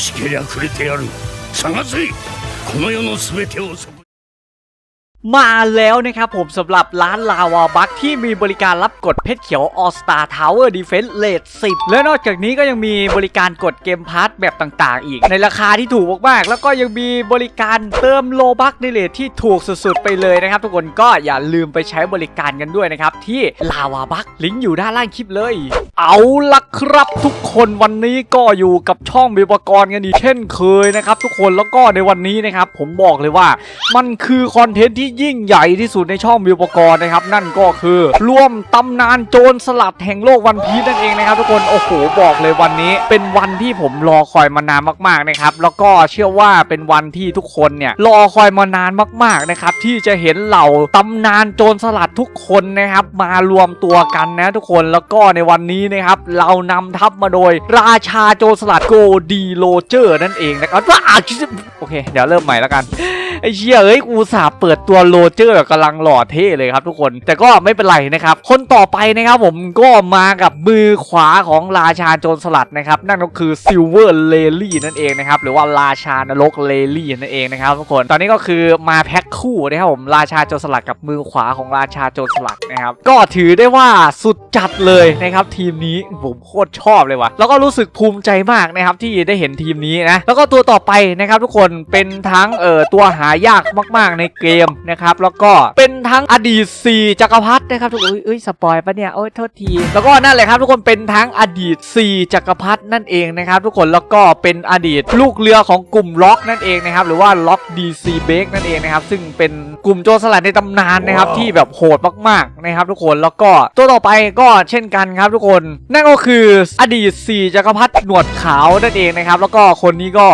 しけりゃくれてやる。探せ。この世の全てをそこ มาแล้วนะครับผมสำหรับร้านลาวาบัคที่มีบริการรับกดเพชรเขียว All Star Tower Defense Rate 10และนอกจากนี้ก็ยังมีบริการกดเกมพาร์ทแบบต่างๆ อีก ในราคาที่ถูกมากๆ แล้วก็ยังมีบริการเติมโลบัคในเลทที่ถูกสุดๆ ไปเลยนะครับ ทุกคนก็อย่าลืมไปใช้บริการกันด้วยนะครับ ที่ลาวาบัคลิงก์อยู่ด้านล่างคลิปเลย เอาละครับทุกคนวันนี้ก็อยู่กับช่องบิวปกรกันอีกเช่นเคยนะครับทุกคนแล้วก็ในวันนี้นะครับผมบอกเลยว่ามันคือคอนเทนต์ที่ยิ่งใหญ่ที่สุดในช่องบิวปกรณ์นะครับ นั่นก็คือร่วมตำนานโจรสลัดแห่งโลกวันพีชนั่นเองนะครับ ทุกคนโอ้โหบอกเลยวันนี้ เป็นวันที่ผมรอคอยมานานมากๆนะครับแล้วก็เชื่อว่าเป็นวันที่ทุกคนเนี่ยรอคอยมานานมากๆนะครับที่จะเห็นเหล่าตำนานโจรสลัดทุกคนนะครับ มารวมตัวกันนะทุกคนแล้วก็ในวันนี้นะครับ เรานำทัพมาโดย ราชาโจรสลัดโกดีโรเจอร์นั่นเองนะครับว่าโอเค เดี๋ยวเริ่มใหม่แล้วกันไอ้เชี่ยเอ้ยกูสาเปิดตัวโรเจอร์กำลังหล่อเท่เลยครับทุกคนแต่ก็ไม่เป็นไรนะครับ คนต่อไปนะครับผมก็มากับมือขวาของราชาโจรสลัดนะครับ นั่นก็คือซิลเวอร์เลลี่นั่นเองนะครับ หรือว่าราชานรกเลลี่นั่นเองนะครับทุกคนตอนนี้ก็คือมาแพ็คคู่นะครับผมราชาโจรสลัดกับมือขวาของราชาโจรสลัดนะครับ ก็ถือได้ว่าสุดจัดเลยนะครับ ทีมนี้ผมโคตรชอบเลยว่ะแล้วก็รู้สึกภูมิใจมากนะครับที่ได้เห็นทีมนี้นะแล้วก็ตัวต่อไปนะครับทุกคนเป็นทั้งเอ่อตัวหายากมาก ๆ ในเกมนะครับ แล้วก็เป็นทั้งอดีตสี่จักรพรรดินะครับทุกคนเอ้ยเอ้ยสปอยปะเนี่ยโอ้ยโทษที แล้วก็นั่นแหละครับทุกคนเป็นทั้งอดีตสี่จักรพรรดินั่นเองนะครับทุกคนแล้วก็เป็นอดีตลูกเรือของกลุ่มล็อกนั่นเองนะครับหรือว่าล็อก DC b a k นั่นเองนะครับซึ่งเป็นกลุ่มโจรสลัดในตำนานนะครับที่แบบโหดมากๆนะครับทุกคนแล้วก็ตัวต่อไปก็เช่นกันครับทุกคน นั่นก็คืออดีตสี่จักรพรรดิหนวดขาวนั่นเองนะครับแล้วก็คนนี้ก็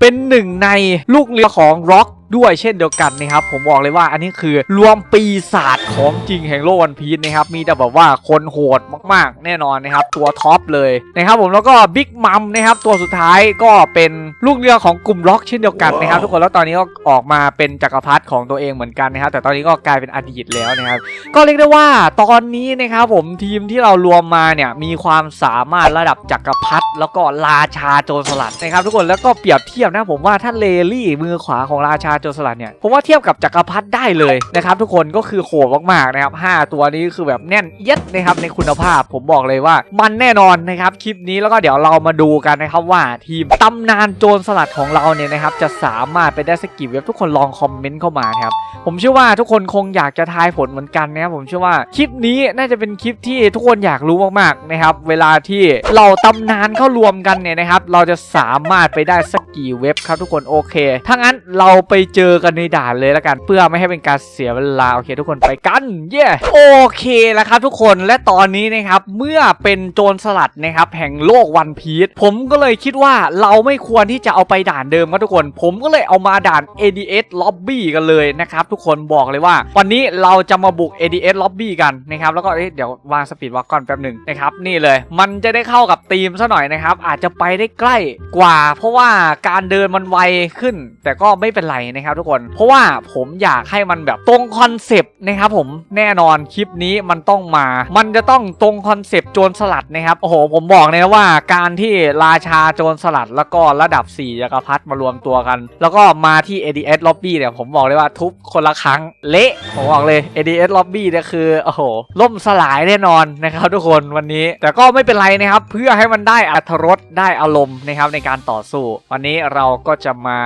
เป็นหนึ่งในลูกเรือของร็อก ด้วยเช่นเดียวกันนะครับผมบอกเลยว่าอันนี้คือรวมปีศาจของจริงแห่งโลกวันพีชนะครับมีแต่แบบว่าคนโหดมากๆ แน่นอนนะครับตัวท็อปเลยนะครับผมแล้วก็บิ๊กมัมนะครับตัวสุดท้ายก็เป็นลูกเรือของกลุ่มร็อกเช่นเดียวกันนะครับทุกคนแล้วตอนนี้ก็ออกมาเป็นจักรพรรดิของตัวเองเหมือนกันนะครับแต่ตอนนี้ก็กลายเป็นอดีตแล้วนะครับก็เรียกได้ว่าตอนนี้นะครับผมทีมที่เรารวมมาเนี่ยมีความสามารถระดับจักรพรรดิแล้วก็ราชาโจรสลัดนะครับทุกคนแล้วก็เปรียบเทียบนะผมว่าถ้าเลลี่มือขวาของราชาโจรสลัดเนี่ยผมว่าเทียบกับจักรพรรดิได้เลยนะครับทุกคนก็คือโหดมากๆนะครับห้าตัวนี้คือแบบแน่นเอียดนะครับในคุณภาพผมบอกเลยว่ามันแน่นอนนะครับคลิปนี้แล้วก็เดี๋ยวเรามาดูกันนะครับว่าทีมตำนานโจรสลัดของเราเนี่ยนะครับจะสามารถไปได้สกกี่เว็บทุกคนลองคอมเมนต์เข้ามาครับผมเชื่อว่าทุกคนคงอยากจะทายผลเหมือนกันนะครับผมเชื่อว่าคลิปนี้น่าจะเป็นคลิปที่ทุกคนอยากรู้มากๆนะครับเวลาที่เราตำนานเข้ารวมกันเนี่ยนะครับเราจะสามารถไปได้สกกี่เว็บครับทุกคนโอเคถ้างั้นเราไปเจอกันในด่านเลยแล้วกัน เพื่อไม่ให้เป็นการเสียเวลาโอเคทุกคนไปกัน เย้โอเคแล้วครับทุกคนและตอนนี้นะครับเมื่อเป็นโจรสลัดนะครับแห่งโลกวันพีชผมก็เลยคิดว่าเราไม่ควรที่จะเอาไปด่านเดิมครับทุกคน ผมก็เลยเอามาด่าน ADS Lobby กันเลยนะครับทุกคนบอกเลยว่า วันนี้เราจะมาบุก ADS Lobby กันนะครับแล้วก็เเดี๋ยววางสปีดวอล์กก่อนแป๊บหนึ่งนะครับนี่เลย มันจะได้เข้ากับธีมซะหน่อยนะครับอาจจะไปได้ใกล้กว่า เพราะว่าการเดินมันไวขึ้น แต่ก็ไม่เป็นไรนะครับทุกคน เพราะว่าผมอยากให้มันแบบตรงคอนเซปต์นะครับผมแน่นอนคลิปนี้มันต้องมา มันจะต้องตรงคอนเซปต์โจรสลัดนะครับโอ้โหผมบอกเลยนะว่าการที่ราชาโจรสลัดแล้วก็ระดับ4จักรพรรดิมารวมตัวกัน แล้วก็มาที่ ADS Lobby เนี่ยผมบอกเลยว่าทุบคนละครั้งเละผมบอกเลย ADS Lobby เนี่ยคือโอ้โหล่มสลายแน่นอนนะครับทุกคนวันนี้ แต่ก็ไม่เป็นไรนะครับเพื่อให้มันได้อรรถรสได้อารมณ์นะครับในการต่อสู้ วันนี้เราก็จะมา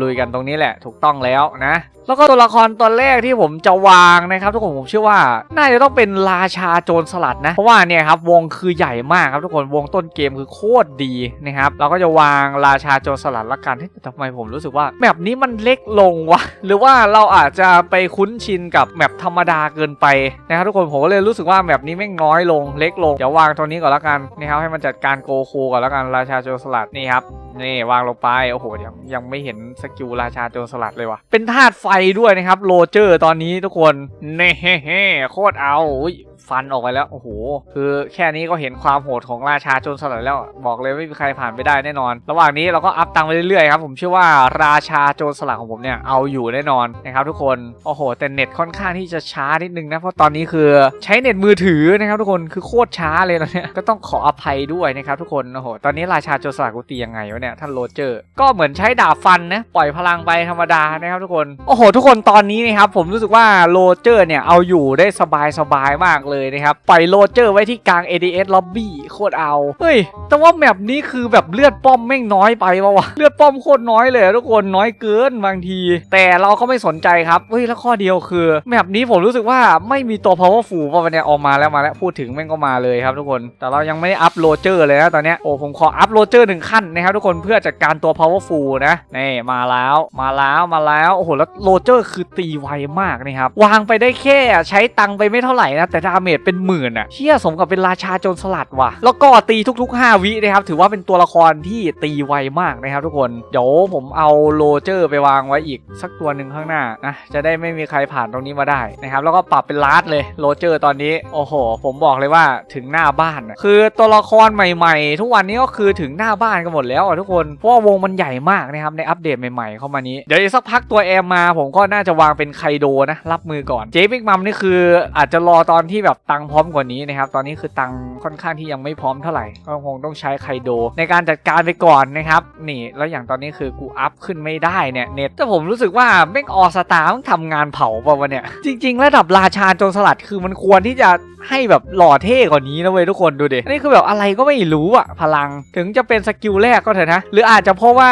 ลุยกันตรงนี้แหละถูกต้องแล้วนะ แล้วก็ตัวละครตัวแรกที่ผมจะวางนะครับ ทุกคนผมเชื่อว่าน่าจะต้องเป็นราชาโจรสลัดนะ เพราะว่าเนี่ยครับวงคือใหญ่มากครับทุกคนวงต้นเกมคือโคตรดีนะครับเราก็จะวางราชาโจรสลัดละกันทำไมผมรู้สึกว่าแมปนี้มันเล็กลงวะหรือว่าเราอาจจะไปคุ้นชินกับแมปธรรมดาเกินไปนะครับทุกคนผมก็เลยรู้สึกว่าแมปนี้แม่งน้อยลงเล็กลงเดี๋ยววางตัวนี้ก่อนละกันนะครับให้มันจัดการโกคูก่อนละกันราชาโจรสลัดนี่ครับนี่วางลงไป โอ้โหยังยังไม่เห็นสกิลราชาโจรสลัดเลยว่ะ เป็นธาตุไฟด้วยนะครับ โรเจอร์ตอนนี้ทุกคนเน่เฮ้โคตรเอาอุ้ย ฟันออกไปแล้วโอ้โหคือแค่นี้ก็เห็นความโหดของราชาโจรสลัดแล้ว บอกเลยไม่มีใครผ่านไปได้แน่นอน ระหว่างนี้เราก็อัพตังไปเรื่อยๆครับผมเชื่อว่าราชาโจรสลัดของผมเนี่ยเอาอยู่แน่นอนนะครับทุกคนโอ้โหแต่เน็ตค่อนข้างที่จะช้านิดนึงนะเพราะตอนนี้คือใช้เน็ตมือถือนะครับทุกคนคือโคตรช้าเลยตอนเนี้ยก็ต้องขออภัยด้วยนะครับทุกคนโอ้โหตอนนี้ราชาโจรสลัดกูตียังไงวะเนี่ยท่านโรเจอร์ก็เหมือนใช้ดาบฟันนะปล่อยพลังไปธรรมดานะครับทุกคนโอ้โห ทุกคนตอนนี้นะครับผมรู้สึกว่าโรเจอร์เนี่ยเอาอยู่ได้สบายสบายๆมากเลยนะครับปล่อยโรเจอร์ไว้ที่กลาง ADS Lobby โคตรเอา เฮ้ย แต่ว่าแมปนี้คือแบบเลือดป้อมแม่งน้อยไปปะวะ เลือดป้อมโคตรน้อยเลยทุกคนน้อยเกินบางที แต่เราก็ไม่สนใจครับ เฮ้ย แล้วข้อเดียวคือ แมปนี้ผมรู้สึกว่าไม่มีตัว powerful ป่ะวันเนี้ยออกมาแล้วมาแล้วพูดถึงแม่งก็มาเลยครับทุกคน แต่เรายังไม่ได้อัพโรเจอร์เลยนะตอนเนี้ยโอ้ผมขออัพโรเจอร์หนึ่งขั้นนะครับทุกคนเพื่อจัดการตัว powerful นะนี่มาแล้วมาแล้วมาแล้วโอ้โหแล้วโรเจอร์คือตีไวมากนะครับวางไปได้แค่ใช้ตังไปไม่เท่าไหร่นะแต่ดาเมจเป็นหมื่นอะเชี่ยสมกับเป็นราชาโจรสลัดว่ะ แล้วก็ตีทุก ๆ 5 วินะครับ ถือว่าเป็นตัวละครที่ตีไวมากนะครับทุกคน เดี๋ยวผมเอาโรเจอร์ไปวางไว้อีกสักตัวหนึ่งข้างหน้านะจะได้ไม่มีใครผ่านตรงนี้มาได้นะครับ แล้วก็ปรับเป็นลาดเลยโรเจอร์ตอนนี้ โอ้โห ผมบอกเลยว่าถึงหน้าบ้านอะคือตัวละครใหม่ ๆ ทุกวันนี้ก็คือถึงหน้าบ้านกันหมดแล้วอะทุกคน เพราะว่าวงมันใหญ่มากนะครับในอัปเดตใหม่ๆเข้ามานี้เดี๋ยวสักพักตัวแอมมา ผมก็น่าจะวางเป็นไคโดนะรับมือก่อนเจ๊บิ๊กมัมนี่คืออาจจะรอตอนที่แบบตังพร้อมกว่านี้นะครับ ตอนนี้คือตังค่อนข้างที่ยังไม่พร้อมเท่าไหร่ ก็คงต้องใช้ไคโด ในการจัดการไปก่อนนะครับ นี่ แล้วอย่างตอนนี้คือกูอัพขึ้นไม่ได้เนี่ยเน็ตแต่ผมรู้สึกว่าแม่งออสตาร์ต้องทำงานเผาป่าวะเนี่ย จริง ๆ ระดับราชาโจรสลัดคือมันควรที่จะให้แบบหล่อเท่กว่านี้นะเว้ยทุกคนดูดินนี้คือแบบอะไรก็ไม่รู้อะพลังถึงจะเป็นสกิลแรกก็เถอะนะ หรืออาจจะเพราะว่า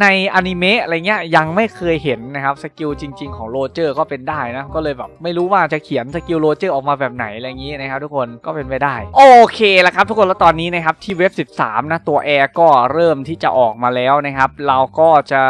ในอนิเมะอะไรเงี้ยยังไม่เคยเห็นนะครับสกิลจริง ๆ ของโรเจอร์ก็เป็นได้นะก็เลยแบบไม่รู้ว่าจะเขียนสกิลโรเจอร์ออกมาแบบไหนอะไรอย่างงี้นะครับทุกคนก็เป็นไปได้ โอเคแล้วครับ ทุกคนแล้วตอนนี้นะครับที่เว็บ 13 นะ ตัวแอร์ก็เริ่มที่จะออกมาแล้วนะครับ เราก็จะ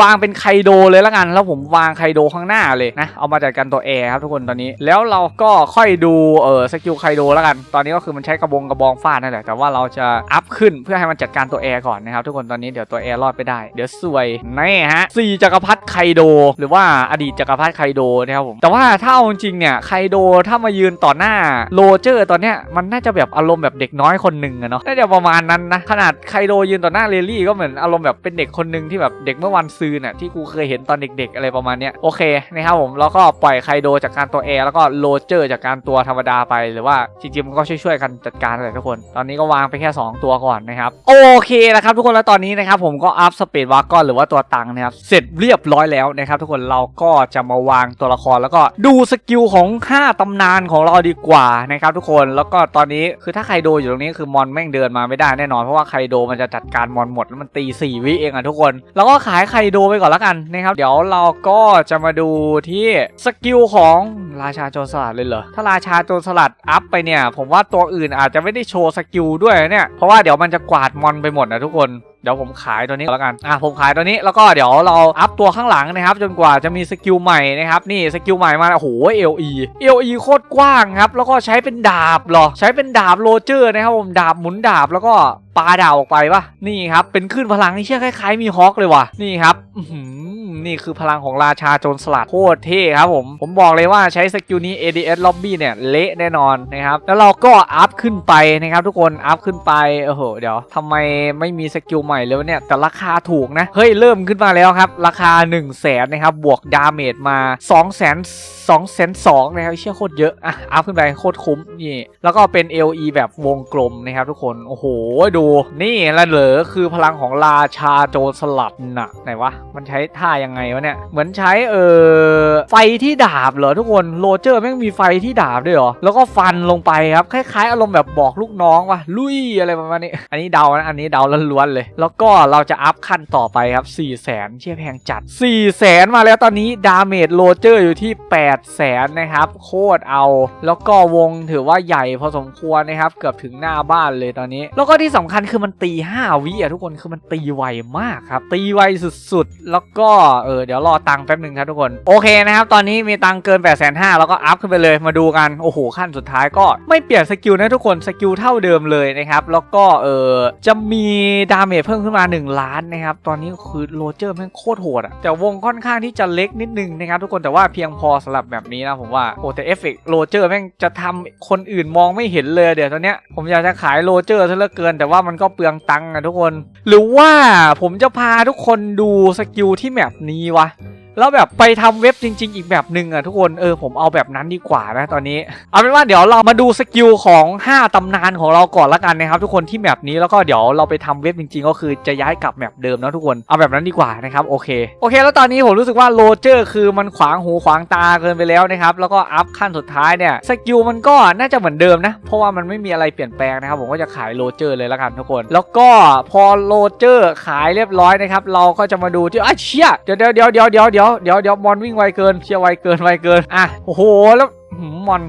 วางเป็นไคโดเลยละกัน แล้วผมวางไคโดข้างหน้าเลยนะเอามาจัดการตัวแอร์ครับทุกคนตอนนี้แล้วเราก็ค่อยดูเออสกิลไคโดแล้วกัน ตอนนี้ก็คือมันใช้กระบองกระบองฟาดนั่นแหละ แต่ว่าเราจะอัพขึ้นเพื่อให้มันจัดการตัวแอร์ก่อนนะครับทุกคนตอนนี้เดี๋ยวตัวแอร์รอดไปได้ เดี๋ยวซวยแน่ฮะสี่จักรพรรดิไคโด หรือว่าอดีตจักรพรรดิไคโดนะครับผม แต่ว่าถ้าเอาจริงเนี่ยไคโดถ้ามายืนต่อหน้าโรเจอร์ตอนเนี้ยมันน่าจะแบบอารมณ์แบบเด็กน้อยคนหนึ่งอะเนาะน่าจะประมาณนั้นนะขนาดไคโดยืนต่อหน้าเรลลี่ก็เหมือนอารมณ์แบบเป็นเด็กคนหนึ่งที่แบบเด็กเมื่อวันซืนน่ะที่กูเคยเห็นตอนเด็ก ๆ อะไรประมาณเนี้ยโอเคนะครับผมแล้วก็ปล่อยไคโดจากการตัวแอร์แล้วก็โรเจอร์จากการตัวธรรมดาไปหรือว่าจริงๆมันก็ช่วยๆกันจัดการเลยทุกคน ตอนนี้ก็วางไปแค่ 2 ตัวก่อนนะครับ โอเคแล้วครับทุกคนแล้วตอนนี้นะครับผมก็อัพสเปดวากอนหรือว่าตัวตังนะครับเสร็จเรียบร้อยแล้วนะครับทุกคนเราก็จะมาวางตัวละครแล้วก็ดูสกิลของ 5ตำนานของเราดีกว่านะครับทุกคนแล้วก็ตอนนี้คือถ้าไครโดอยู่ตรงนี้คือมอนแม่งเดินมาไม่ได้แน่นอนเพราะว่าไคโดมันจะจัดการมอนหมดแล้วมันตี4วิเองอะทุกคน แล้วก็ขายไคโดไปก่อนแล้วกันนะครับเดี๋ยวเราก็จะมาดูที่สกิลของราชาโจรสลัดเลยเหรอถ้าราชาโจรสลัดอัพไปเนี่ย ผมว่าตัวอื่นอาจจะไม่ได้โชว์สกิลด้วยเนี่ย เพราะว่าเดี๋ยวมันจะกวาดมอนไปหมดนะทุกคนเดี๋ยวผมขายตัวนี้แล้วกัน อะผมขายตัวนี้แล้วก็เดี๋ยวเราอัพตัวข้างหลังนะครับ จนกว่าจะมีสกิลใหม่นะครับ นี่สกิลใหม่มาโอ้โห LE LE โคตรกว้างครับ แล้วก็ใช้เป็นดาบหรอ ใช้เป็นดาบโรเจอร์นะครับผมดาบหมุนดาบแล้วก็ปาดาบออกไปปะนี่ครับ เป็นคลื่นพลังที่เชื่อคล้ายๆมีฮอคเลยว่ะนี่ครับ อื นี่คือพลังของราชาโจรสลัดโคตรเท่ครับผม ผมบอกเลยว่าใช้สกิลนี้ ADS Lobby เนี่ย เละแน่นอนนะครับ แล้วเราก็อัพขึ้นไปนะครับทุกคนอัพขึ้นไปโอ้โหเดี๋ยวทำไมไม่มีสกิลใหม่เลยวเนี่ย แต่ราคาถูกนะ เฮ้ย เริ่มขึ้นมาแล้วครับ ราคา 1 0 0 0 0แสนนะครับ บวกดาเมจมา2 0 0 0 0 2 0 0 0 2นะครับเชื่อโคตรเยอะอะอัพขึ้นไปโคตรคุ้มนี่แล้วก็เป็น LE แบบวงกลมนะครับทุกคนโอ้โหดูนี่ละเหรอคือพลังของราชาโจรสลัดน่ะไหนวะมันใช้ท่ายังไงวะเนี่ย เหมือนใช้เออไฟที่ดาบเหรอทุกคนโรเจอร์แม่งมีไฟที่ดาบด้วยเหรอ แล้วก็ฟันลงไปครับ คล้ายๆ อารมณ์แบบบอกลูกน้องว่ะลุยอะไรประมาณนี้ อันนี้เดานะ อันนี้เดาล้วนๆเลย แล้วก็เราจะอัพขั้นต่อไปครับ4 0 0แสนเชี่ยแพงจัด4 0 0แสนมาแล้วตอนนี้ดาเมจโรเจอร์อยู่ที่8 0 0แสนนะครับ โคตรเอา แล้วก็วงถือว่าใหญ่พอสมควรนะครับ เกือบถึงหน้าบ้านเลยตอนนี้ แล้วก็ที่สำคัญคือมันตี 5 วิอะทุกคนคือมันตีไวมากครับ ตีไวสุดๆ แล้วก็เออเดี๋ยวรอตังค์แป๊บหนึ่งครับทุกคน โอเคนะครับ ตอนนี้มีตังค์เกิน8ปดแสนห้าแล้วก็อัพขึ้นไปเลยมาดูกัน โอ้โห ขั้นสุดท้ายก็ไม่เปลี่ยนสกิลนะทุกคนสกิลเท่าเดิมเลยนะครับ แล้วก็เออจะมีดาเมจเพิ่มขึ้นมา 1 ล้านนะครับ ตอนนี้คือโรเจอร์แม่งโคตรโหดอะแต่วงค่อนข้างที่จะเล็กนิดนึงนะครับทุกคนแต่ว่าเพียงพอสำหรับแบบนี้นะผมว่าโอ้แต่เอฟเฟกโรเจอร์แม่งจะทำคนอื่นมองไม่เห็นเลยเดี๋ยวตอนเนี้ยผมอยากจะขายโรเจอร์ซะเหลือเกิน แต่ว่ามันก็เปลืองตังค์อะทุกคน หรือว่าผมจะพาทุกคนดูสกิลที่แมปนี้วะ แล้วแบบไปทำเว็บจริง ๆ อีกแบบหนึ่งอะทุกคนเออผมเอาแบบนั้นดีกว่านะตอนนี้ เอาเป็นว่าเดี๋ยวเรามาดูสกิลของ 5ตำนานของเราก่อนละกันนะครับ ทุกคนที่แมปนี้แล้วก็เดี๋ยวเราไปทำเว็บจริง ๆ ก็คือจะย้ายกลับแมปเดิมนะทุกคนเอาแบบนั้นดีกว่านะครับโอเคโอเค แล้วตอนนี้ผมรู้สึกว่าโรเจอร์คือมันขวางหูขวางตาเกินไปแล้วนะครับแล้วก็อัพขั้นสุดท้ายเนี่ยสกิลมันก็น่าจะเหมือนเดิมนะ เพราะว่ามันไม่มีอะไรเปลี่ยนแปลงนะครับผมก็จะขายโรเจอร์เลยละกันทุกคน แล้วก็พอโรเจอร์ขายเรียบร้อยนะครับเราก็จะมาดูที่อ้าเชี่ยเดี๋ยวเดี๋ยวเดี๋ยวเดี๋ยวเดี๋ยวยวเดี๋ยวเดี๋ยวมอนวิ่งไวเกินเชี่ยไวเกินไวเกินอะโอ้โหแล้วมอน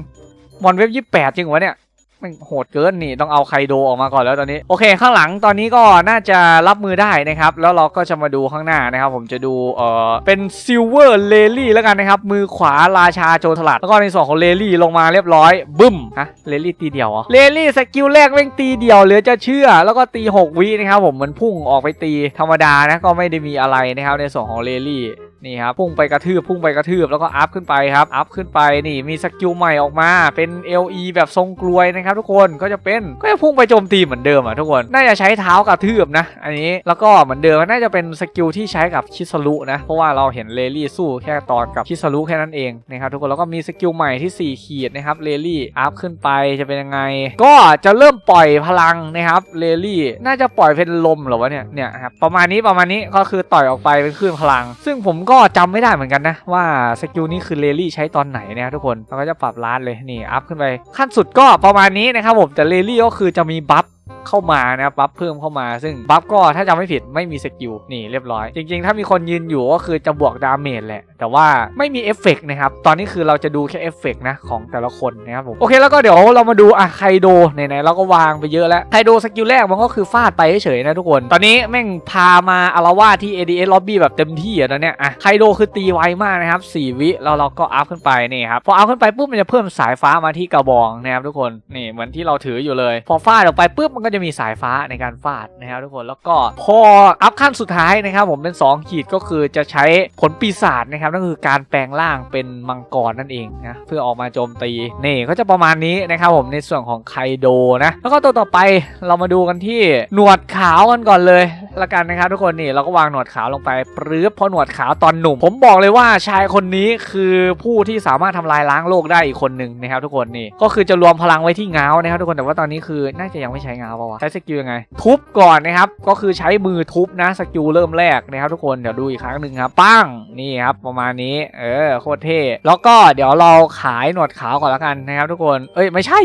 มอนเว็บยี่แปดจริงวะเนี่ยมันโหดเกินนี่ต้องเอาไคโดออกมาก่อนแล้วตอนนี้โอเค ข้างหลังตอนนี้ก็น่าจะรับมือได้นะครับ แล้วเราก็จะมาดูข้างหน้านะครับ ผมจะดูเอ่อเป็นซิลเวอร์เลลี่แล้วกันนะครับ มือขวาราชาโจรสลัดแล้วก็ในส่วนของเลลี่ลงมาเรียบร้อยบึ้มฮะเลลี่ตีเดียวเหรอเลลี่สกิลแรกเร่งตีเดียวเหลือจะเชื่อ แล้วก็ตี 6 วินะครับผมเหมือนพุ่งออกไปตีธรรมดานะก็ไม่ได้มีอะไรนะครับในส่วนของเลลี่ นี่ครับพุ่งไปกระทืบพุ่งไปกระทืบแล้วก็อัพขึ้นไปครับอัพขึ้นไปนี่มีสกิลใหม่ออกมาเป็น LE แบบทรงกลวยนะครับทุกคนก็จะเป็นก็จะพุ่งไปโจมตีเหมือนเดิมอะทุกคนน่าจะใช้เท้ากระทืบนะ อันนี้แล้วก็เหมือนเดิมน่าจะเป็นสกิลที่ใช้กับชิสรุนะเพราะว่าเราเห็นเลลี่สู้แค่ตอนกับชิสรุแค่นั้นเองนะครับทุกคนแล้วก็มีสกิลใหม่ที่ 4 ขีดนะครับเลลี่อัพขึ้นไปจะเป็นยังไง ก็จะเริ่มปล่อยพลังนะครับเลลี่น่าจะปล่อยเป็นลมหรอวะเนี่ยเนี่ยครับประมาณนี้ประมาณนี้ก็คือต่อยออกไปเป็นคลื่นพลัง ซึ่งผมก็จำไม่ได้เหมือนกันนะ ว่าสกิลนี้คือเลลี่ใช้ตอนไหนนะทุกคนเราก็จะปรับล้านเลยนี่อัพขึ้นไปขั้นสุดก็ประมาณนี้นะครับผมแต่เลลี่ก็คือจะมีบัฟ เข้ามานะครับบัฟเพิ่มเข้ามา ซึ่งบัฟก็ถ้าจำไม่ผิดไม่มีสกิลนี่เรียบร้อย จริง ๆ ถ้ามีคนยืนอยู่ก็คือจะบวกดาเมจแหละ แต่ว่าไม่มีเอฟเฟกต์นะครับ ตอนนี้คือเราจะดูแค่เอฟเฟกต์นะของแต่ละคนนะครับผม โอเคแล้วก็เดี๋ยวเรามาดูอะไคโดไหนๆเราก็วางไปเยอะแล้ว ไคโดสกิลแรกมันก็คือฟาดไปเฉยๆนะทุกคน ตอนนี้แม่งพามาอารวาที่ ADS Lobby แบบเต็มที่อะตอนเนี้ยอะไคโดคือตีไวมากนะครับ4วิแล้วเราก็อัพขึ้นไปนี่ครับพออัพขึ้นไปปุ๊บมันจะเพิ่มสายฟ้ามาที่กระบองนะครับทุกคนนี่เหมือนที่เราถืออยู่เลย พอฟาดออกไปปุ๊บมันก็จะมีสายฟ้าในการฟาดนะครับทุกคนแล้วก็พออัพขั้นสุดท้ายนะครับ ผมเป็น 2 ขีดก็คือจะใช้ผลปีศาจนะครับนั่นคือการแปลงร่างเป็นมังกรนั่นเองนะเพื่อออกมาโจมตีนี่ก็จะประมาณนี้นะครับผมในส่วนของไคโดนะแล้วก็ตัวต่อไปเรามาดูกันที่หนวดขาวกันก่อนเลย ละกันนะครับทุกคนนี่เราก็วางหนวดขาวลงไปปรื๊บเพราะหนวดขาวตอนหนุ่ม ผมบอกเลยว่าชายคนนี้คือผู้ที่สามารถทำลายล้างโลกได้อีกคนหนึ่งนะครับทุกคนนี่ก็คือจะรวมพลังไว้ที่เงานะครับทุกคนแต่ว่าตอนนี้คือน่าจะยังไม่ใช้เงาปะวะใช้สกิลยังไง ทุบก่อนนะครับก็คือใช้มือทุบนะสกิลเริ่มแรกนะครับทุกคนเดี๋ยวดูอีกครั้งหนึ่งครับปั้งนี่ครับประมาณนี้เออโคตรเท่แล้วก็เดี๋ยวเราขายหนวดขาวก่อนละกันนะครับทุกคนเอ้ยไม่ใช่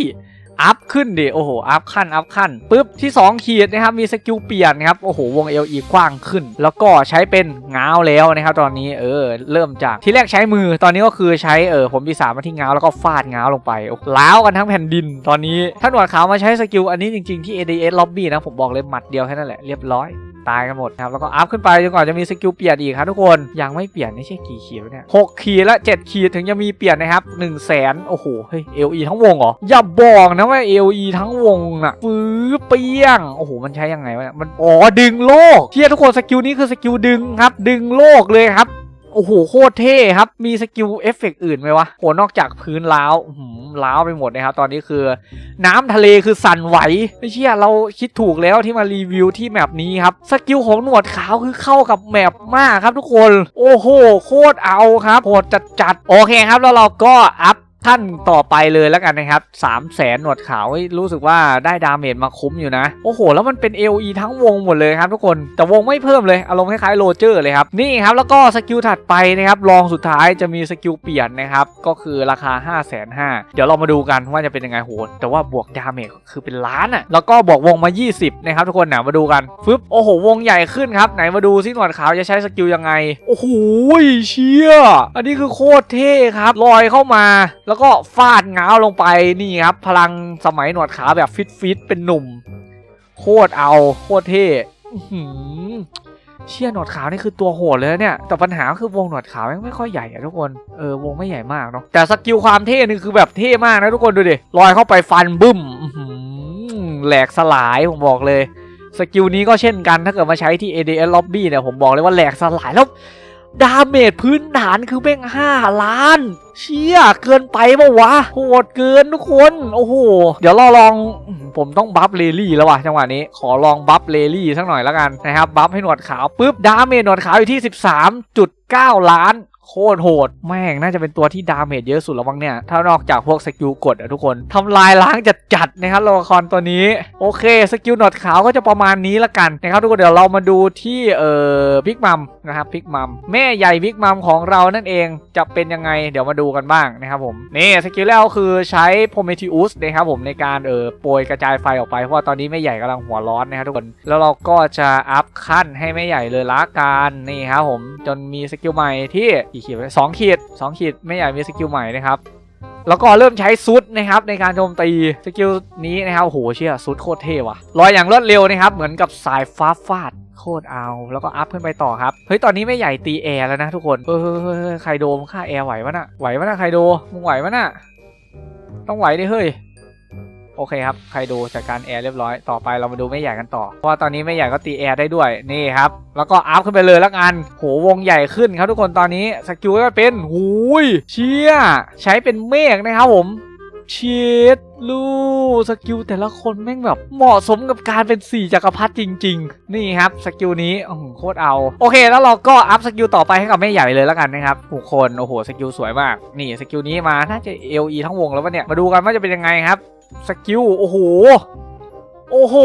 อัพขึ้นดิโอ้โหอัพขั้นอัพขั้นปุ๊บที่ 2 ขีดนะครับมีสกิลเปลี่ยนนะครับโอ้โหวงเอลีกว้างขึ้น แล้วก็ใช้เป็นง้าวแล้วนะครับตอนนี้เออเริ่มจากที่แรกใช้มือตอนนี้ก็คือใช้เออผมปีศาจมาที่ง้าวแล้วก็ฟาดง้าวลงไปล้าวกันทั้งแผ่นดินตอนนี้ถ้าหนวดขาวมาใช้สกิลอันนี้จริงๆที่ ADS Lobby นะผมบอกเลยหมัดเดียวแค่นั้นแหละเรียบร้อย ตายกันหมดนะครับแล้วก็อัพขึ้นไปจนกว่าจะมีสกิลเปลี่ยนอีกครับทุกคนยังไม่เปลี่ยนไม่ใช่กี่ขีดวะเนี่ยหกขีดและเจ็ดขีดถึงจะมีเปลี่ยนนะครับ1นึ่งแสนโอ้โหเฮ้ยเอลีทั้งวงเหรออย่าบอกนะว่าเอลีทั้งวงน่ะฟื้อเปี้ยงโอ้โหมันใช้ยังไงวะเนี่ยมันอ๋อดึงโลกเที่ยทุกคนสกิลนี้คือสกิลดึงครับ ดึงโลกเลยครับ โอ้โหโคตรเท่ครับ มีสกิลเอฟเฟกต์อื่นไหมวะโหนอกจากพื้นล้าวหือล้าวไปหมดนะครับ ตอนนี้คือ น้ำทะเลคือสั่นไหวไม่เชื่อเราคิดถูกแล้วที่มารีวิวที่แมปนี้ครับสกิลของหนวดขาวคือเข้ากับแมปมากครับทุกคน โอ้โห โคตรเอาครับโหดจัดจัดๆโอเคครับแล้วเราก็อัพ ท่านต่อไปเลยแล้วกันนะครับ3 0 0แสนหนวดขาวรู้สึกว่าได้ดาเมจมาคุ้มอยู่นะ โอ้โห แล้วมันเป็น LE ทั้งวงหมดเลยครับทุกคน แต่วงไม่เพิ่มเลย อารมณ์คล้ายๆโรเจอร์เลยครับ นี่ครับ แล้วก็สกิลถัดไปนะครับ รองสุดท้ายจะมีสกิลเปลี่ยนนะครับ ก็คือราคา 5 5 0 0 0 เดี๋ยวเรามาดูกันว่าจะเป็นยังไงโหดแต่ว่าบวกดาเมจคือเป็นล้านอะ่ะ แล้วก็บวกวงมา 20 นะครับทุกคนนะมาดูกันฟึบโอ้โห วงใหญ่ขึ้นครับ ไหนมาดูซิหนวดขาวจะใช้สกิลยังไง โอ้โหเชี่ยอันนี้คือโคตรเท่ครับลอยเข้ามาแล้วแล้วก็ฟาดง้าวลงไปนี่ครับ พลังสมัยหนวดขาวแบบฟิตฟิตๆเป็นหนุ่ม โคตรเอา โคตรเท่เชี่ยหนวดขาวนี่คือตัวโหดเลยเนี่ย แต่ปัญหาคือวงหนวดขาวแม่งไม่ค่อยใหญ่อะทุกคน เออวงไม่ใหญ่มากเนาะ แต่สกิลความเท่นี่คือแบบเท่มากนะทุกคนดูดิ ลอยเข้าไปฟันบึ้มแหลกสลายผมบอกเลย สกิลนี้ก็เช่นกันถ้าเกิดมาใช้ที่ ADS Lobby เนี่ยผมบอกเลยว่าแหลกสลายแล้ว ดาเมจพื้นฐานคือแม่งห้าล้าน เชี่ยเกินไปปะวะ โหดเกินทุกคน โอ้โห เดี๋ยวเราลองผมต้องบัฟเลลี่แล้ววะจังหวะนี้ ขอลองบัฟเลลี่สักหน่อยแล้วกันนะครับ บัฟให้หนวดขาวปุ๊บ ดาเมจหนวดขาวอยู่ที่ 13.9 ล้าน โคตรโหด แม่งน่าจะเป็นตัวที่ดาเมจเยอะสุดแล้วมั้งเนี่ย ถ้านอกจากพวกสกิลกดอะทุกคนทำลายล้างจัดจัดๆนะครับตัวละครตัวนี้ โอเคสกิลหนวดขาวก็จะประมาณนี้ละกันนะครับทุกคนเดี๋ยวเรามาดูที่เอ่อพิกมัมนะครับพิกมัมแม่ใหญ่พิกมัมของเรานั่นเองจะเป็นยังไงเดี๋ยวมาดูกันบ้างนะครับผมนี่สกิลแรกก็คือใช้โพเมทิอุสนะครับผมในการเอ่อโปรยกระจายไฟออกไปเพราะว่าตอนนี้แม่ใหญ่กำลังหัวร้อนนะครับทุกคนแล้วเราก็จะอัพขั้นให้แม่ใหญ่เลยละกันนี่ครับผมจนมีสกิลใหม่ที่กี่ขีดสองขีดสองขีดแม่ใหญ่มีสกิลใหม่นะครับ แล้วก็เริ่มใช้ซุดนะครับในการโจมตีสกิลนี้นะครับโหเชี่ยซุดโคตรเท่ว่ะลอยอย่างรวดเร็วนะครับ เหมือนกับสายฟ้าฟาดโคตรเอา แล้วก็อัพขึ้นไปต่อครับเฮ้ยตอนนี้ไม่ใหญ่ตีแอร์แล้วนะทุกคนเฮ้ยเฮ้ยเฮ้ยไคโดมงฆ่าแอร์ไหววะน่ะไหววะน่ะไคโดมึงไหววะน่ะต้องไหวดิเฮ้ย โอเคครับไคโดจัดการแอร์เรียบร้อยต่อไปเรามาดูแม่ใหญ่กันต่อ เพราะว่าตอนนี้แม่ใหญ่ก็ตีแอร์ได้ด้วยนี่ครับ แล้วก็อัพขึ้นไปเลยแล้วกันโหวงใหญ่ขึ้นครับทุกคนตอนนี้สกิลก็เป็นหูยเชี่ยใช้เป็นเมฆนะครับผมเชีดลูสกิลแต่ละคนแม่งแบบเหมาะสมกับการเป็นสี่จักรพรรดิจริง ๆ นี่ครับสกิลนี้โหโคตรเอา โอเค แล้วเราก็อัพสกิลต่อไปให้กับแม่ใหญ่เลยแล้วกันนะครับทุกคนโอ้โหสกิลสวยมาก นี่สกิลนี้มาน่าจะ LE ทั้งวงแล้ววะเนี่ยมาดูกันว่าจะเป็นยังไงครับ สกิล โอ้โห โอ้โห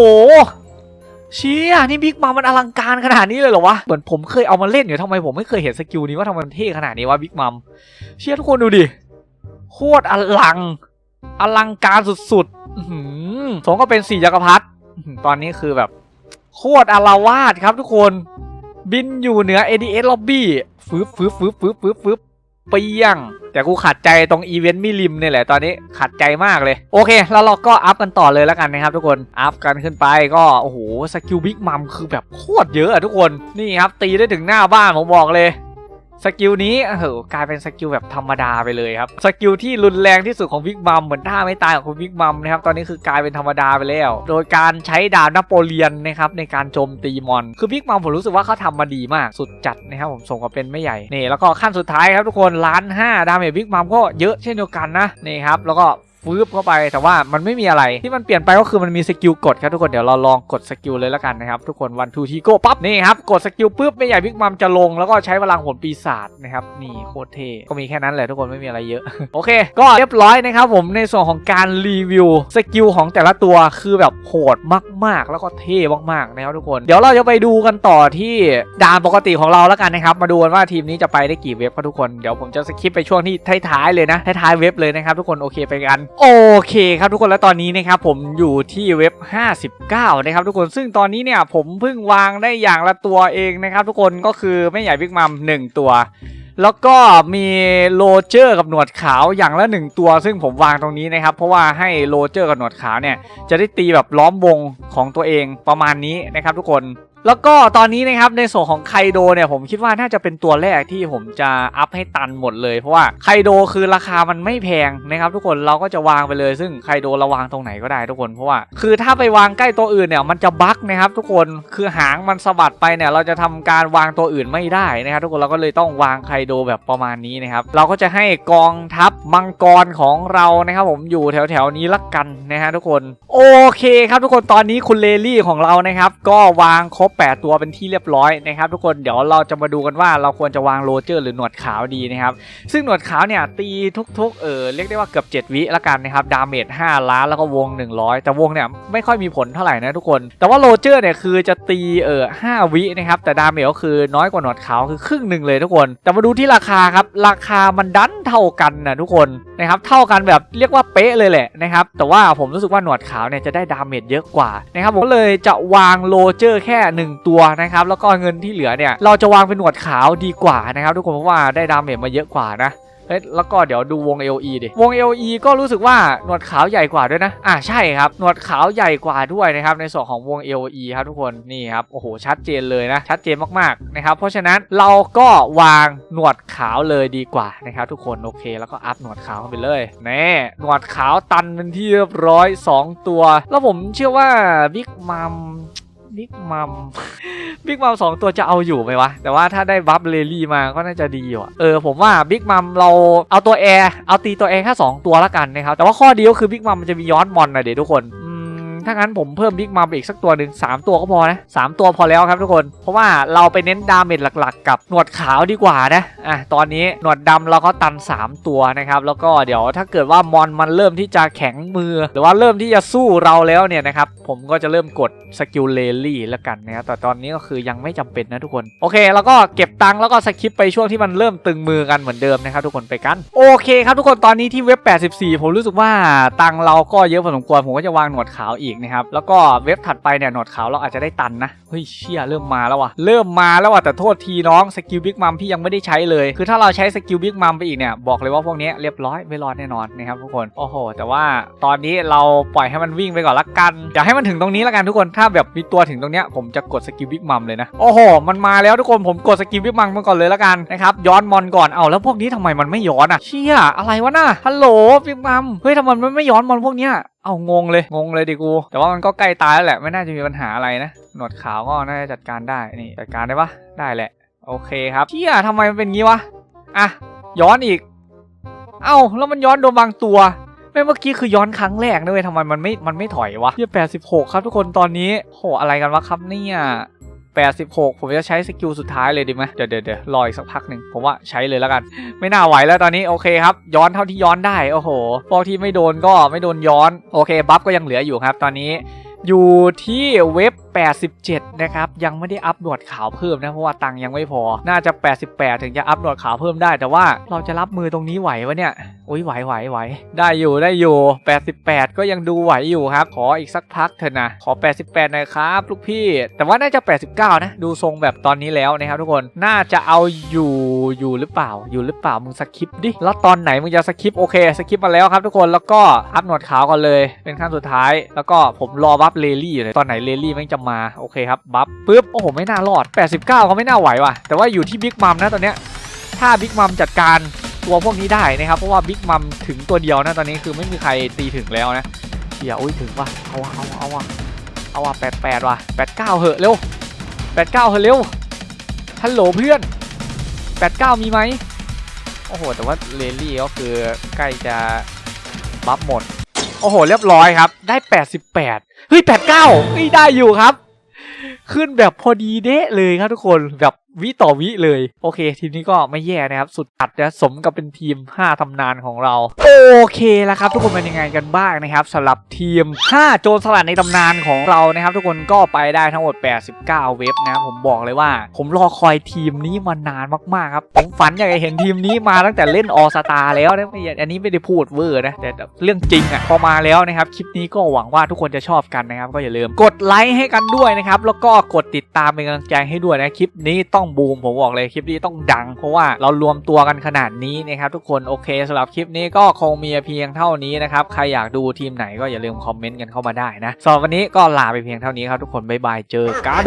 เชี่ย นี่บิ๊กมามันอลังการขนาดนี้เลยเหรอวะ เหมือนผมเคยเอามาเล่นอยู่ทำไมผมไม่เคยเห็นสกิลนี้ว่าทำไมมันเท่ขนาดนี้วะบิ๊กมัม เชี่ยทุกคนดูดิ โคตรอลัง อลังการสุดๆอื้อหือสมก็เป็นสี่จักรพรรดิ ตอนนี้คือแบบ โคตรอลาวาดครับทุกคน บินอยู่เหนือ ADS Lobby ฟืบฟืบฟืบฟืบฟืบฟืบ เปียง แต่กูขัดใจตรงอีเวนต์มิลิมเนี่ยแหละตอนนี้ขัดใจมากเลย โอเค แล้วเราก็อัพกันต่อเลยแล้วกันนะครับทุกคน อัพกันขึ้นไปก็ โอ้โห สกิลบิ๊กมัมคือแบบโคตรเยอะอะทุกคน นี่ครับ ตีได้ถึงหน้าบ้านผมบอกเลย สกิลนี้เออกลายเป็นสกิลแบบธรรมดาไปเลยครับ สกิลที่รุนแรงที่สุดของวิกมัมเหมือนท่าไม่ตายของคุณวิกมัมนะครับ ตอนนี้คือกลายเป็นธรรมดาไปแล้ว โดยการใช้ดาบนโปเลียนนะครับในการโจมตีมอน คือวิกมัมผมรู้สึกว่าเขาทำมาดีมาก สุดจัดนะครับผมส่งกับเป็นไม่ใหญ่ นี่แล้วก็ขั้นสุดท้ายครับทุกคนล้านห้าดาเมจวิกมัมก็เยอะเช่นเดียวกันนะ นี่ครับ แล้วก็ ฟืบเข้าไปแต่ว่ามันไม่มีอะไรที่มันเปลี่ยนไปก็คือมันมีสกิลกดครับทุกคนเดี๋ยวเราลองกดสกิลเลยแล้วกันนะครับทุกคนวันทูทีโก้ปั๊บนี่ครับกดสกิลปุ๊บไม่ใหญ่บิ๊กมัมจะลงแล้วก็ใช้พลังผลปีศาจนะครับนี่โคตรเท่ก็มีแค่นั้นแหละทุกคนไม่มีอะไรเยอะ โอเค ก็เรียบร้อยนะครับผมในส่วนของการรีวิวสกิลของแต่ละตัวคือแบบโหดมากๆ แล้วก็เท่มากๆนะครับทุกคนเดี๋ยวเราจะไปดูกันต่อที่ด่านปกติของเราแล้วกันนะครับมาดูกันว่าทีมนี้จะไปได้กี่เว็บครับทุกคนเดี๋ยวผมจะสคิปไปช่วงที่ท้ายๆเลยนะท้ายๆเว็บเลยนะครับทุกคนโอเคไปกันโอเคครับทุกคนแล้วตอนนี้นะครับผมอยู่ที่เว็บ 59 นะครับทุกคนซึ่งตอนนี้เนี่ยผมเพิ่งวางได้อย่างละตัวเองนะครับทุกคนก็คือไม่ใหญ่บิ๊กมัม1ตัว แล้วก็มีโรเจอร์กับหนวดขาวอย่างละหนึ่งตัว ซึ่งผมวางตรงนี้นะครับ เพราะว่าให้โรเจอร์กับหนวดขาวเนี่ยจะได้ตีแบบล้อมวงของตัวเองประมาณนี้นะครับทุกคน แล้วก็ตอนนี้นะครับในส่วนของไคโดเนี่ยผมคิดว่าน่าจะเป็นตัวแรกที่ผมจะอัพให้ตันหมดเลยเพราะว่าไคโดคือราคามันไม่แพงนะครับทุกคนเราก็จะวางไปเลย ซึ่งไคโดเราวางตรงไหนก็ได้ทุกคนเพราะว่าคือถ้าไปวางใกล้ตัวอื่นเนี่ยมันจะบั๊กนะครับทุกคนคือหางมันสะบัดไปเนี่ยเราจะทำการวางตัวอื่นไม่ได้นะครับทุกคนเราก็เลยต้องวางไคโดแบบประมาณนี้นะครับเราก็จะให้กองทัพมังกรของเรานะครับผมอยู่แถวแถวๆนี้ละกันนะฮะทุกคนโอเคครับทุกคนตอนนี้คุณเลลี่ของเรานะครับก็วางครบ8 ตัวเป็นที่เรียบร้อยนะครับทุกคนเดี๋ยวเราจะมาดูกันว่าเราควรจะวางโรเจอร์หรือหนวดขาวดีนะครับซึ่งหนวดขาวเนี่ยตีทุกๆเออเรียกได้ว่าเกือบ 7 วิละกันนะครับดาเมจ5ล้านแล้วก็วง 100 แต่วงเนี่ยไม่ค่อยมีผลเท่าไหร่นะทุกคน แต่ว่าโรเจอร์เนี่ยคือจะตีเออ5วินะครับแต่ดาเมจก็คือน้อยกว่าหนวดขาวคือครึ่งหนึ่งเลยทุกคน แต่มาดูที่ราคาครับราคามันดันเท่ากันนะทุกคน นะครับเท่ากันแบบเรียกว่าเป๊ะเลยแหละนะครับแต่ว่าผมรู้สึกว่าหนวดขาวเนี่ยจะได้ดาเมจเยอะกว่านะครับผมก็เลยจะวางโรเจอร์แค่หนึ่งตัวนะครับแล้วก็เงินที่เหลือเนี่ยเราจะวางเป็นหนวดขาวดีกว่านะครับทุกคนเพราะว่าได้ดาเมจมาเยอะกว่านะ เฮ้ยแล้วก็เดี๋ยวดูวง LE ดิ วง LE ก็รู้สึกว่าหนวดขาวใหญ่กว่าด้วยนะ อ่าใช่ครับ หนวดขาวใหญ่กว่าด้วยนะครับ ในส่วนของวง LE ครับทุกคน นี่ครับ โอ้โห ชัดเจนเลยนะ ชัดเจนมากๆนะครับ เพราะฉะนั้นเราก็วางหนวดขาวเลยดีกว่านะครับทุกคน โอเค แล้วก็อัพหนวดขาวไปเลยแน่หนวดขาวตันเป็นที่เรียบร้อย 2 ตัว แล้วผมเชื่อว่าบิ๊กมัม บิ๊กมัมบิ๊กมัมสองตัวจะเอาอยู่ไหมวะ แต่ว่าถ้าได้บัฟเลลี่มาก็น่าจะดีอยู่ะเออผมว่าบิ๊กมัมเราเอาตัวแอร์เอาตีตัวแอร์แค่สองตัวละกันนะครับแต่ว่าข้อดีก็คือบิ๊กมัมมันจะมีย้อนมอนนะเดี๋ยวทุกคนอื ถ้างั้นผมเพิ่มบิ๊กมัมอีกสักตัวหนึ่งสามตัวก็พอนะสามตัวพอแล้วครับทุกคน เพราะว่าเราไปเน้นดาเมจหลักๆ กับหนวดขาวดีกว่านะอะตอนนี้หนวดดำเราก็ตัน 3 ตัวนะครับแล้วก็เดี๋ยวถ้าเกิดว่ามอนมันเริ่มที่จะแข็งมือ หรือว่าเริ่มที่จะสู้เราแล้วเนี่ยนะครับผมก็จะเริ่มกดสกิลเลลี่แล้วกันนะครับแต่ตอนนี้ก็คือยังไม่จำเป็นนะทุกคนโอเค แล้วก็เก็บตังค์แล้วก็สคิปไปช่วงที่มันเริ่มตึงมือกันเหมือนเดิมนะครับทุกคนไปกันโอเคครับทุกคนตอนนี้ที่เว็บ 84 ผมรู้สึกว่าตังค์เราก็เยอะพอสมควรผมก็จะวางหนวดขาวอีกนะครับ แล้วก็เว็บถัดไปเนี่ยหนวดขาวเราอาจจะได้ตันนะ เฮ้ยเชี่ยเริ่มมาแล้วว่ะ เริ่มมาแล้วว่ะแต่โทษทีน้องสกิลบิ๊กมัมพี่ยังไม่ได้ใช้เลย คือถ้าเราใช้สกิลบิ๊กมัมไปอีกเนี่ยบอกเลยว่าพวกนี้เรียบร้อยไม่รอดแน่นอนนะครับทุกคนโอ้โห แต่ว่าตอนนี้เราปล่อยให้มันวิ่งไปก่อนละกันอยากให้มันถึงตรงนี้ละกันทุกคนถ้าแบบมีตัวถึงตรงเนี้ยผมจะกดสกิลบิ๊กมัมเลยนะโอ้โหมันมาแล้วทุกคนผมกดสกิลบิ๊กมัมมาก่อนเลยละกันนะครับย้อนมอนก่อนเอาแล้วพวกนี้ทำไมมันไม่ย้อนอะเชี่ยอะไรวะน่ะฮัลโหลบิ๊กมัมเฮ้ยทำไมมันไม่ย้อนมอนพวกเนี้ยเอางงเลยงงเลยดิกู แต่ว่ามันก็ใกล้ตายแล้วแหละไม่น่าจะมีปัญหาอะไรนะ หนวดขาวก็น่าจะจัดการได้นี่จัดการได้ปะได้แหละ โอเคครับเชี่ยทำไมมันเป็นงี้วะอะย้อนอีก เอ้าแล้วมันย้อนโดนบางตัวไม่เมื่อกี้คือย้อนครั้งแรกนะเว้ยทำไมมันไม่มันไม่ถอยวะเฮียแปดสิบหกครับทุกคนตอนนี้โหอะไรกันวะครับเนี่ย 86 ผมจะใช้สกิลสุดท้ายเลยดีไหมเดี๋ยวเดี๋ยวเดี๋ยวรออีกสักพักหนึ่งผมว่าใช้เลยแล้วกัน ไม่น่าไหวแล้วตอนนี้โอเคครับ ย้อนเท่าที่ย้อนได้ โอ้โหพวกที่ไม่โดนก็ไม่โดนย้อน โอเค บัฟก็ยังเหลืออยู่ครับ ตอนนี้ อยู่ที่เว็บ 87 นะครับ ยังไม่ได้อัพหนวดข่าวเพิ่มนะ เพราะว่าตังค์ยังไม่พอ น่าจะ 88 ถึงจะอัพหนวดข่าวเพิ่มได้ แต่ว่าเราจะรับมือตรงนี้ไหววะเนี่ยโอ้ยไหวไหวไหวได้อยู่ได้อยู่ 88 ก็ยังดูไหวอยู่ครับ ขออีกสักพักเถอะนะ ขอ 88หน่อยครับลูกพี่ แต่ว่าน่าจะ 89 นะ ดูทรงแบบตอนนี้แล้วนะครับทุกคน น่าจะเอาอยู่อยู่หรือเปล่า อยู่หรือเปล่า มึงสคิปดิ แล้วตอนไหนมึงจะสคิปโอเค สคิปมาแล้วครับทุกคน แล้วก็อัพหนวดขาวก่อนเลย เป็นขั้นสุดท้าย แล้วก็ผมรอบัฟเลลี่อยู่เลยตอนไหนเลลี่ม่งจะมาโอเคครับบัฟปุ๊บโอ้โหไม่น่ารอด 89ก็ไม่น่าไหวว่ะแต่ว่าอยู่ที่บิ๊กมัมนะตอนเนี้ยถ้าบิ๊กมัมจัดการตัวพวกนี้ได้นะครับเพราะว่าบิ๊กมัมถึงตัวเดียวนะตอนนี้คือไม่มีใครตีถึงแล้วนะเชียวอุ้ยถึงว่ะเอาว่ะเอาว่ะเอาว่ะเอาว่ะ88ว่ะ89เหอะเร็ว89เหอะเร็วฮัลโหลเพื่อน89มีไหมโอ้โหแต่ว่าเลลี่ก็คือใกล้จะบัฟหมด โอ้โห เรียบร้อยครับ ได้ 88 เฮ้ย 89เฮ้ยได้อยู่ครับ ขึ้นแบบพอดีเดะเลยครับทุกคนแบบ วิต่อวิเลย โอเค ทีมนี้ก็ไม่แย่นะครับ สุดอัดนะสมกับเป็นทีม 5 ตำนานของเรา โอเคแล้วครับทุกคนเป็นยังไงกันบ้างนะครับสำหรับทีม 5 โจรสลัดในตำนานของเรานะครับ ทุกคนก็ไปได้ทั้งหมด 89 เว็บนะครับผมบอกเลยว่า ผมรอคอยทีมนี้มานานมากๆครับผมฝันอยากจะเห็นทีมนี้มาตั้งแต่เล่นออสตาแล้วนะไม่อันนี้ไม่ได้พูดเวอร์นะแต่เรื่องจริงอะพอมาแล้วนะครับคลิปนี้ก็หวังว่าทุกคนจะชอบกันนะครับ ก็อย่าลืมกดไลค์ให้กันด้วยนะครับแล้วก็กดติดตามเป็นกำลังใจให้ด้วยนะคลิปนี้ต้องบูมผมบอกเลยคลิปนี้ต้องดัง เพราะว่าเรารวมตัวกันขนาดนี้นะครับทุกคนโอเคสำหรับคลิปนี้ก็คงมีเพียงเท่านี้นะครับใครอยากดูทีมไหนก็อย่าลืมคอมเมนต์กันเข้ามาได้นะสำหรับวันนี้ก็ลาไปเพียงเท่านี้ครับทุกคนบ๊ายบายเจอกัน